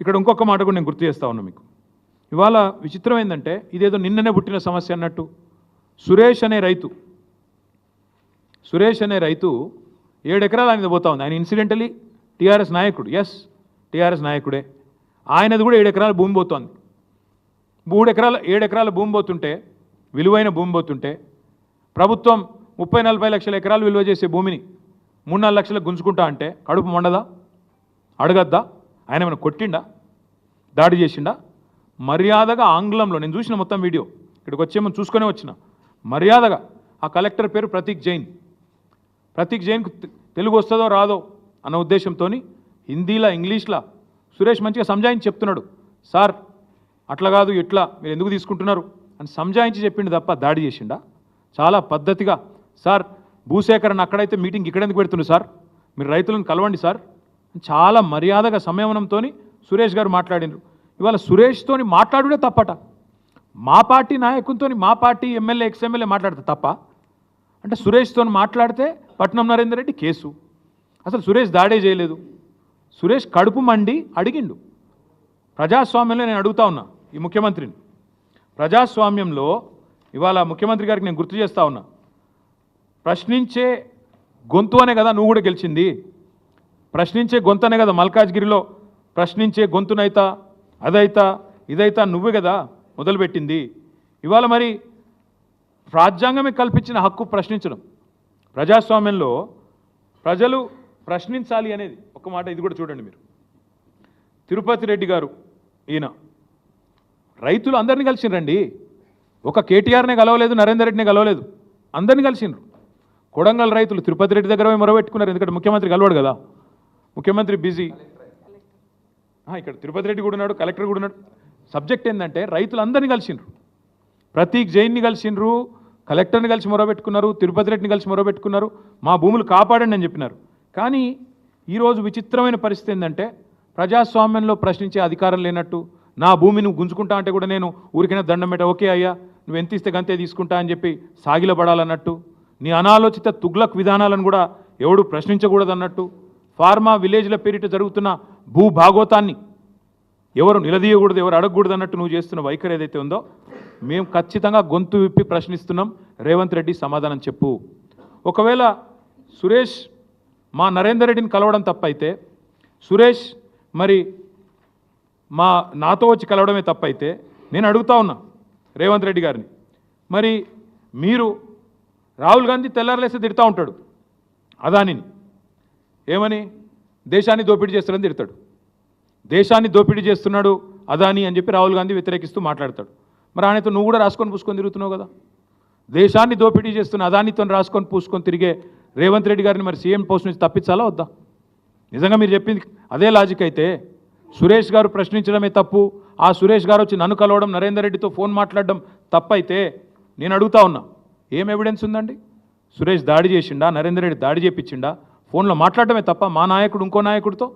ఇక్కడ ఇంకొక మాట కూడా నేను గుర్తు చేస్తా ఉన్నా మీకు. ఇవాళ విచిత్రం ఏంటంటే ఇదేదో నిన్ననే పుట్టిన సమస్య అన్నట్టు. సురేష్ అనే రైతు సురేష్ అనే రైతు ఏడెకరాలు ఆయన పోతా ఉంది. ఆయన ఇన్సిడెంటలీ టీఆర్ఎస్ నాయకుడు. ఎస్ టీఆర్ఎస్ నాయకుడే. ఆయనది కూడా ఏడు భూమి పోతోంది. మూడు ఎకరాల ఏడు ఎకరాల భూమి పోతుంటే విలువైన భూమి పోతుంటే ప్రభుత్వం ముప్పై నలభై లక్షల ఎకరాలు విలువ చేసే భూమిని మూడు నాలుగు లక్షలకు గుంజుకుంటా అంటే కడుపు మొండదా? అడగద్దా? ఆయన ఏమైనా కొట్టిండా? దాడి చేసిండా? మర్యాదగా ఆంగ్లంలో నేను చూసిన మొత్తం వీడియో ఇక్కడికి వచ్చేమో చూసుకునే వచ్చిన. మర్యాదగా. ఆ కలెక్టర్ పేరు ప్రతీక్ జైన్. ప్రతీక్ జైన్కు తెలుగు వస్తుందో రాదో అన్న ఉద్దేశంతో హిందీలా ఇంగ్లీష్లా సురేష్ మంచిగా సంజాయించి చెప్తున్నాడు. సార్ అట్లా కాదు ఇట్లా మీరు ఎందుకు తీసుకుంటున్నారు? అని సంజాయించి చెప్పిండు తప్ప దాడి చేసిండా? చాలా పద్ధతిగా. సార్ భూసేకరణ అక్కడైతే మీటింగ్ ఇక్కడ ఎందుకు సార్? మీరు రైతులను కలవండి సార్. చాలా మర్యాదగా సంయమనంతో సురేష్ గారు మాట్లాడినారు. ఇవాళ సురేష్తోని మాట్లాడుడే తప్పట. మా పార్టీ నాయకులతో మా పార్టీ ఎమ్మెల్యే ఎక్స్ ఎమ్మెల్యే మాట్లాడితే తప్ప. అంటే సురేష్తో మాట్లాడితే పట్నం నరేందర్ రెడ్డి కేసు. అసలు సురేష్ దాడే చేయలేదు. సురేష్ కడుపు మండి అడిగిండు. ప్రజాస్వామ్యంలో నేను అడుగుతా ఉన్నా ఈ ముఖ్యమంత్రిని. ప్రజాస్వామ్యంలో ఇవాళ ముఖ్యమంత్రి గారికి నేను గుర్తు చేస్తా ఉన్నా. ప్రశ్నించే గొంతు అనే కదా నువ్వు కూడా గెలిచింది. ప్రశ్నించే గొంతనే కదా మల్కాజ్గిరిలో. ప్రశ్నించే గొంతునైతా అదైతా ఇదైతా నువ్వే కదా మొదలుపెట్టింది. ఇవాళ మరి రాజ్యాంగమే కల్పించిన హక్కు ప్రశ్నించడం. ప్రజాస్వామ్యంలో ప్రజలు ప్రశ్నించాలి అనేది ఒక మాట ఇది కూడా చూడండి మీరు. తిరుపతి రెడ్డి గారు ఈయన. రైతులు అందరినీ కలిసిండ్రండి ఒక కేటీఆర్నే కలవలేదు నరేందర్ రెడ్డిని కలవలేదు. అందరినీ కలిసిండ్రు కొడంగల్ రైతులు తిరుపతి రెడ్డి దగ్గర పోయి మొరబెట్టుకున్నారు ఎందుకంటే ముఖ్యమంత్రి కలవాడు కదా. ముఖ్యమంత్రి బిజీ. ఇక్కడ తిరుపతి రెడ్డి కూడా ఉన్నాడు కలెక్టర్ కూడా ఉన్నాడు. సబ్జెక్ట్ ఏంటంటే రైతులందరినీ కలిసిండ్రు. ప్రతీక్ జైన్ని కలిసిండ్రు కలెక్టర్ని కలిసి మొరబెట్టుకున్నారు తిరుపతి రెడ్డిని కలిసి మొరబెట్టుకున్నారు. మా భూములు కాపాడండి అని చెప్పినారు. కానీ ఈరోజు విచిత్రమైన పరిస్థితి ఏంటంటే ప్రజాస్వామ్యంలో ప్రశ్నించే అధికారం లేనట్టు నా భూమి నువ్వు గుంజుకుంటా అంటే కూడా నేను ఊరికైనా దండం పెట్ట ఓకే అయ్యా నువ్వు ఎంత ఇస్తే గంతే తీసుకుంటా అని చెప్పి సాగిలపడాలన్నట్టు నీ అనాలోచిత తుగ్లక్ విధానాలను కూడా ఎవడు ప్రశ్నించకూడదన్నట్టు ఫార్మా విలేజ్ల పేరిట జరుగుతున్న భూభాగోతాన్ని ఎవరు నిలదీయకూడదు ఎవరు అడగకూడదు అన్నట్టు నువ్వు చేస్తున్న వైఖరి ఏదైతే ఉందో మేము ఖచ్చితంగా గొంతు విప్పి ప్రశ్నిస్తున్నాం. రేవంత్ రెడ్డి సమాధానం చెప్పు. ఒకవేళ సురేష్ మా నరేందర్ రెడ్డిని కలవడం తప్పైతే సురేష్ మరి మా నాతో వచ్చి కలవడమే తప్పైతే నేను అడుగుతా ఉన్నా రేవంత్ రెడ్డి గారిని. మరి మీరు రాహుల్ గాంధీ తెల్లారలేస్తే తిడతా ఉంటాడు అదానిని. ఏమని? దేశాన్ని దోపిడీ చేస్తాడని తిడతాడు. దేశాన్ని దోపిడీ చేస్తున్నాడు అదాని అని చెప్పి రాహుల్ గాంధీ వ్యతిరేకిస్తూ మాట్లాడతాడు. మరి ఆయనతో నువ్వు కూడా రాసుకొని పూసుకొని తిరుగుతున్నావు కదా? దేశాన్ని దోపిడీ చేస్తున్న అదానితో రాసుకొని పూసుకొని తిరిగే రేవంత్ రెడ్డి గారిని మరి సీఎం పోస్ట్ నుంచి తప్పించాలా వద్దా? నిజంగా మీరు చెప్పింది అదే లాజిక్ అయితే సురేష్ గారు ప్రశ్నించడమే తప్పు ఆ సురేష్ గారు వచ్చి నన్ను కలవడం నరేందర్ రెడ్డితో ఫోన్ మాట్లాడడం తప్పైతే నేను అడుగుతా ఉన్నా. ఏం ఎవిడెన్స్ ఉందండి? సురేష్ దాడి చేసిండా? నరేందర్ రెడ్డి దాడి చేపించిండా? ఫోన్లో మాట్లాడటమే తప్ప మా నాయకుడు ఇంకో నాయకుడితో?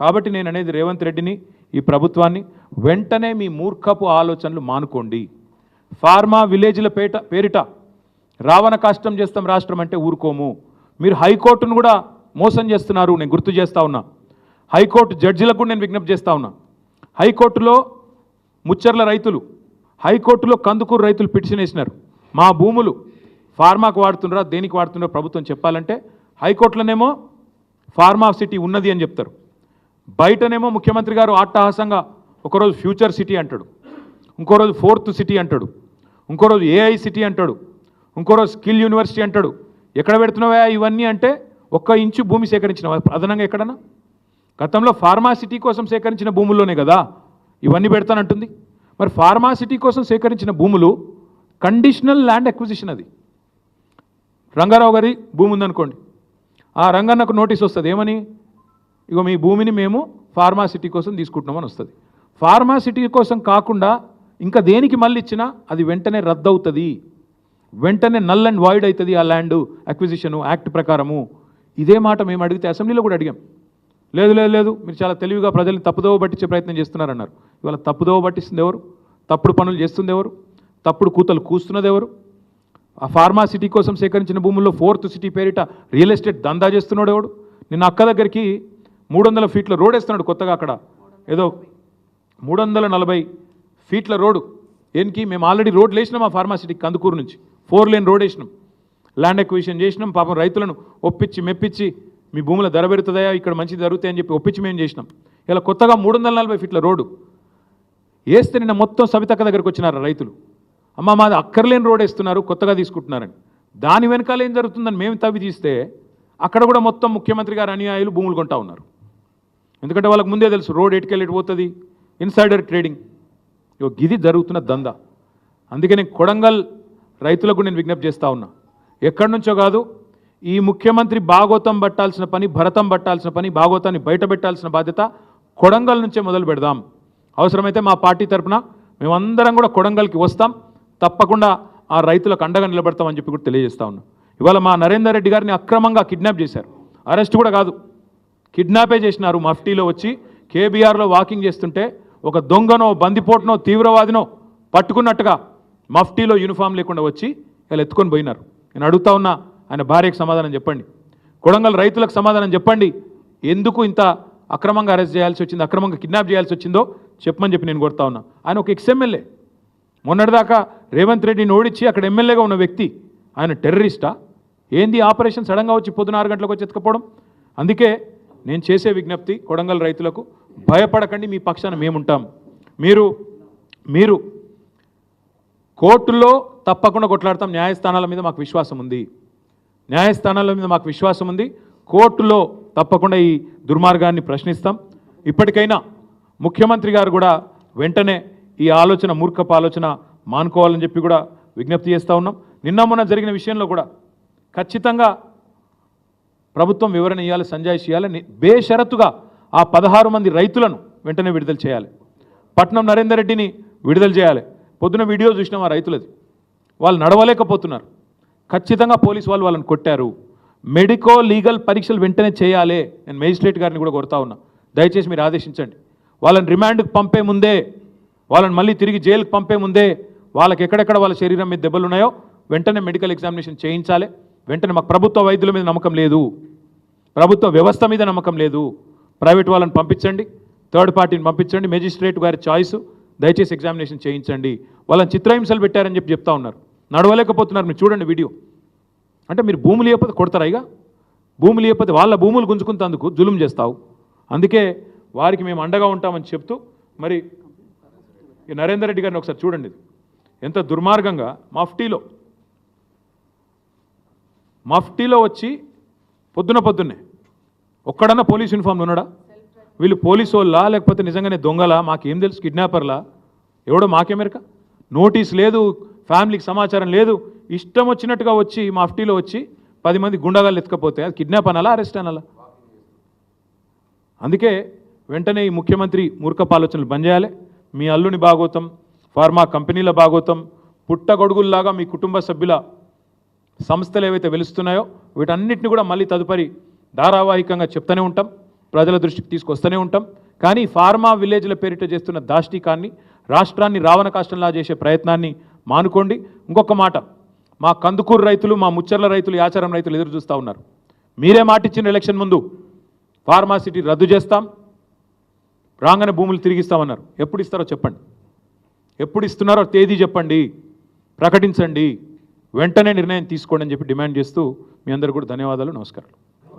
కాబట్టి నేను అనేది రేవంత్ రెడ్డిని ఈ ప్రభుత్వాన్ని వెంటనే మీ మూర్ఖపు ఆలోచనలు మానుకోండి. ఫార్మా విలేజ్ల పేట పేరిట రావణ కష్టం చేస్తాం రాష్ట్రం అంటే ఊరుకోము. మీరు హైకోర్టును కూడా మోసం చేస్తున్నారు నేను గుర్తు చేస్తూ ఉన్నా. హైకోర్టు జడ్జిలకు కూడా నేను విజ్ఞప్తి చేస్తూ ఉన్నా. హైకోర్టులో ముచ్చర్ల రైతులు హైకోర్టులో కందుకూరు రైతులు పిటిషన్ వేసినారు. మా భూములు ఫార్మాకు వాడుతున్నారా దేనికి వాడుతున్నారో ప్రభుత్వం చెప్పాలంటే హైకోర్టులోనేమో ఫార్మా సిటీ ఉన్నది అని చెప్తారు. బయటనేమో ముఖ్యమంత్రి గారు అట్టహాసంగా ఒకరోజు ఫ్యూచర్ సిటీ అంటాడు. ఇంకో రోజు ఫోర్త్ సిటీ అంటాడు. ఇంకో రోజు ఏఐ సిటీ అంటాడు. ఇంకో రోజు స్కిల్ యూనివర్సిటీ అంటాడు. ఎక్కడ పెడుతున్నావా ఇవన్నీ అంటే ఒక్క ఇంచు భూమి సేకరించినవా? అదనంగా ఎక్కడన్నా? గతంలో ఫార్మాసిటీ కోసం సేకరించిన భూముల్లోనే కదా ఇవన్నీ పెడతానంటుంది. మరి ఫార్మాసిటీ కోసం సేకరించిన భూములు కండిషనల్ ల్యాండ్ అక్విజిషన్ అది. రంగారావు గారి భూమి ఉందనుకోండి ఆ రంగన్నకు నోటీస్ వస్తుంది. ఏమని? ఇగో మీ భూమిని మేము ఫార్మాసిటీ కోసం తీసుకుంటున్నామని వస్తుంది. ఫార్మాసిటీ కోసం కాకుండా ఇంకా దేనికి మళ్ళీ ఇచ్చినా అది వెంటనే రద్దు అవుతుంది వెంటనే నల్ అండ్ వాయిడ్ అవుతుంది ఆ ల్యాండ్ అక్విజిషను యాక్ట్ ప్రకారము. ఇదే మాట మేము అడిగితే అసెంబ్లీలో కూడా అడిగాం. లేదు లేదు లేదు మీరు చాలా తెలివిగా ప్రజల్ని తప్పుదోవ పట్టించే ప్రయత్నం చేస్తున్నారన్నారు. ఇవాళ తప్పుదోవ పట్టిస్తుంది ఎవరు? తప్పుడు పనులు చేస్తుంది ఎవరు? తప్పుడు కూతలు కూస్తున్నది ఎవరు? ఫార్మా సిటీ కోసం సేకరించిన భూముల్లో ఫోర్త్ సిటీ పేరిట రియల్ ఎస్టేట్ దందా చేస్తున్నాడు ఎవడు? నిన్న అక్క దగ్గరికి మూడు వందల ఫీట్ల రోడ్ వేస్తున్నాడు కొత్తగా అక్కడ. ఏదో మూడు వందల నలభై ఫీట్ల రోడ్డు. ఏనికి? మేము ఆల్రెడీ రోడ్లు వేసినాం ఆ ఫార్మాసిటీకి కందుకూరు నుంచి. ఫోర్ లేన్ రోడ్ వేసినాం. ల్యాండ్ ఎక్విజిషన్ చేసినాం. పాపం రైతులను ఒప్పించి మెప్పించి మీ భూముల ధర పెరుగుతుందా ఇక్కడ మంచి జరుగుతాయని చెప్పి ఒప్పించి మేము చేసినాం. ఇలా కొత్తగా మూడు వందల నలభై ఫీట్ల రోడ్డు. వేస్తే నిన్న మొత్తం సవితక్క దగ్గరికి వచ్చినారు రైతులు. అమ్మ మాది అక్కర్లేని రోడ్ వేస్తున్నారు కొత్తగా తీసుకుంటున్నారని. దాని వెనకాల ఏం జరుగుతుందని మేము తవ్వి తీస్తే అక్కడ కూడా మొత్తం ముఖ్యమంత్రి గారు అనుయాయులు భూములు కొంటా ఉన్నారు. ఎందుకంటే వాళ్ళకి ముందే తెలుసు రోడ్ ఎటుకెళ్ళి పోతుంది? Insider trading. ఇగో గిది జరుగుతున్న దందా. అందుకే నేను కొడంగల్ రైతులకు నేను విజ్ఞప్తి చేస్తూ ఉన్నా. ఎక్కడి నుంచో కాదు ఈ ముఖ్యమంత్రి భాగోతం పట్టాల్సిన పని భరతం పట్టాల్సిన పని భాగోతాన్ని బయట పెట్టాల్సిన బాధ్యత కొడంగల్ నుంచే మొదలు పెడదాం. అవసరమైతే మా పార్టీ తరఫున మేమందరం కూడా కొడంగల్కి వస్తాం. తప్పకుండా ఆ రైతులకు అండగా నిలబడతామని చెప్పి కూడా తెలియజేస్తా ఉన్నాం. ఇవాళ మా నరేందర్ రెడ్డి గారిని అక్రమంగా కిడ్నాప్ చేశారు. అరెస్ట్ కూడా కాదు. కిడ్నాపే చేసినారు. మఫ్టీలో వచ్చి కేబీఆర్లో వాకింగ్ చేస్తుంటే ఒక దొంగనో బందిపోటునో తీవ్రవాదినో పట్టుకున్నట్టుగా మఫ్టీలో యూనిఫామ్ లేకుండా వచ్చి ఇలా ఎత్తుకొని పోయినారు. నేను అడుగుతా ఉన్నా ఆయన భార్యకు సమాధానం చెప్పండి. కొడంగల్ రైతులకు సమాధానం చెప్పండి. ఎందుకు ఇంత అక్రమంగా అరెస్ట్ చేయాల్సి వచ్చింది అక్రమంగా కిడ్నాప్ చేయాల్సి వచ్చిందో చెప్పమని చెప్పి నేను కొడతా ఉన్నా. ఆయన ఒక ఎక్స్ఎమ్మెల్యే మొన్నటిదాకా రేవంత్ రెడ్డిని ఓడించి అక్కడ ఎమ్మెల్యేగా ఉన్న వ్యక్తి ఆయన టెర్రరిస్టా? ఏంది ఆపరేషన్ సడన్గా వచ్చి పొద్దున ఆరు గంటలకు వచ్చి ఎత్తుకపోవడం? అందుకే నేను చేసే విజ్ఞప్తి కొడంగల్ రైతులకు భయపడకండి మీ పక్షాన మేముంటాం. మీరు మీరు కోర్టుల్లో తప్పకుండా కొట్లాడతాం న్యాయస్థానాల మీద మాకు విశ్వాసం ఉంది. న్యాయస్థానాల మీద మాకు విశ్వాసం ఉంది. కోర్టులో తప్పకుండా ఈ దుర్మార్గాన్ని ప్రశ్నిస్తాం. ఇప్పటికైనా ముఖ్యమంత్రి గారు కూడా వెంటనే ఈ ఆలోచన మూర్ఖపు ఆలోచన మానుకోవాలని చెప్పి కూడా విజ్ఞప్తి చేస్తూ ఉన్నాం. నిన్న మొన్న జరిగిన విషయంలో కూడా ఖచ్చితంగా ప్రభుత్వం వివరణ ఇవ్వాలి సంజాయిష్ ఇవ్వాలి బేషరతుగా ఆ పదహారు మంది రైతులను వెంటనే విడుదల చేయాలి. పట్నం నరేందర్ రెడ్డిని విడుదల చేయాలి. పొద్దున వీడియో చూసినాం ఆ రైతులది. వాళ్ళు నడవలేకపోతున్నారు. ఖచ్చితంగా పోలీసు వాళ్ళు వాళ్ళని కొట్టారు. మెడికో లీగల్ పరీక్షలు వెంటనే చేయాలి నేను మేజిస్ట్రేట్ గారిని కూడా కొడతా ఉన్నా. దయచేసి మీరు ఆదేశించండి. వాళ్ళని రిమాండ్కి పంపే ముందే వాళ్ళని మళ్ళీ తిరిగి జైలుకి పంపే ముందే వాళ్ళకి ఎక్కడెక్కడ వాళ్ళ శరీరం మీద దెబ్బలు ఉన్నాయో వెంటనే మెడికల్ ఎగ్జామినేషన్ చేయించాలి. వెంటనే మాకు ప్రభుత్వ వైద్యుల మీద నమ్మకం లేదు. ప్రభుత్వ వ్యవస్థ మీద నమ్మకం లేదు. ప్రైవేట్ వాళ్ళని పంపించండి. థర్డ్ పార్టీని పంపించండి. మెజిస్ట్రేట్ గారి చాయిస్ దయచేసి ఎగ్జామినేషన్ చేయించండి. వాళ్ళని చిత్రహింసలు పెట్టారని చెప్పి చెప్తా ఉన్నారు. నడవలేకపోతున్నారు మీరు చూడండి వీడియో అంటే మీరు భూములు లేకపోతే కొడతారా ఇక? భూములు లేకపోతే వాళ్ళ భూములు గుంజుకుంటేందుకు జులుం చేస్తావు. అందుకే వారికి మేము అండగా ఉంటామని చెప్తూ మరి ఈ నరేందర్ రెడ్డి గారిని ఒకసారి చూడండి. ఎంత దుర్మార్గంగా మఫ్టీలో. మఫ్టీలో వచ్చి పొద్దున పొద్దున్నే ఒక్కడన్నా పోలీస్ యూనిఫామ్లు ఉన్నాడా? వీళ్ళు పోలీసు వాళ్ళా లేకపోతే నిజంగానే దొంగలా? మాకేం తెలుసు కిడ్నాపర్లా? ఎవడో మాకేమెరక నోటీస్ లేదు ఫ్యామిలీకి సమాచారం లేదు. ఇష్టం వచ్చినట్టుగా వచ్చి మఫ్టీలో వచ్చి పది మంది గుండగాళ్ళు ఎత్తుకపోతే అది కిడ్నాప్ అనాలా అరెస్ట్ అనాలా? అందుకే వెంటనే ఈ ముఖ్యమంత్రి మూర్ఖపు ఆలోచనలు బంద్ చేయాలి. మీ అల్లుని భాగోతం ఫార్మా కంపెనీల భాగోతం పుట్టగొడుగుల్లాగా మీ కుటుంబ సభ్యుల సంస్థలు ఏవైతే వెలుస్తున్నాయో వీటన్నిటిని కూడా మళ్ళీ తదుపరి ధారావాహికంగా చెప్తూనే ఉంటాం ప్రజల దృష్టికి తీసుకొస్తూనే ఉంటాం. కానీ ఫార్మా విలేజ్ల పేరిట చేస్తున్న దాష్టికాన్ని రాష్ట్రాన్ని రావణ కాష్టంలా చేసే ప్రయత్నాన్ని మానుకోండి. ఇంకొక మాట మా కందుకూరు రైతులు మా ముచ్చర్ల రైతులు యాచారం రైతులు ఎదురు చూస్తూ ఉన్నారు. మీరే మాటిచ్చిన ఎలక్షన్ ముందు ఫార్మాసిటీ రద్దు చేస్తాం. రాగానే భూములు తిరిగిస్తామన్నారు. ఎప్పుడు ఇస్తారో చెప్పండి. ఎప్పుడు ఇస్తున్నారో తేదీ చెప్పండి. ప్రకటించండి. వెంటనే నిర్ణయం తీసుకోండి అని చెప్పి డిమాండ్ చేస్తూ మీ అందరు కూడా ధన్యవాదాలు నమస్కారాలు.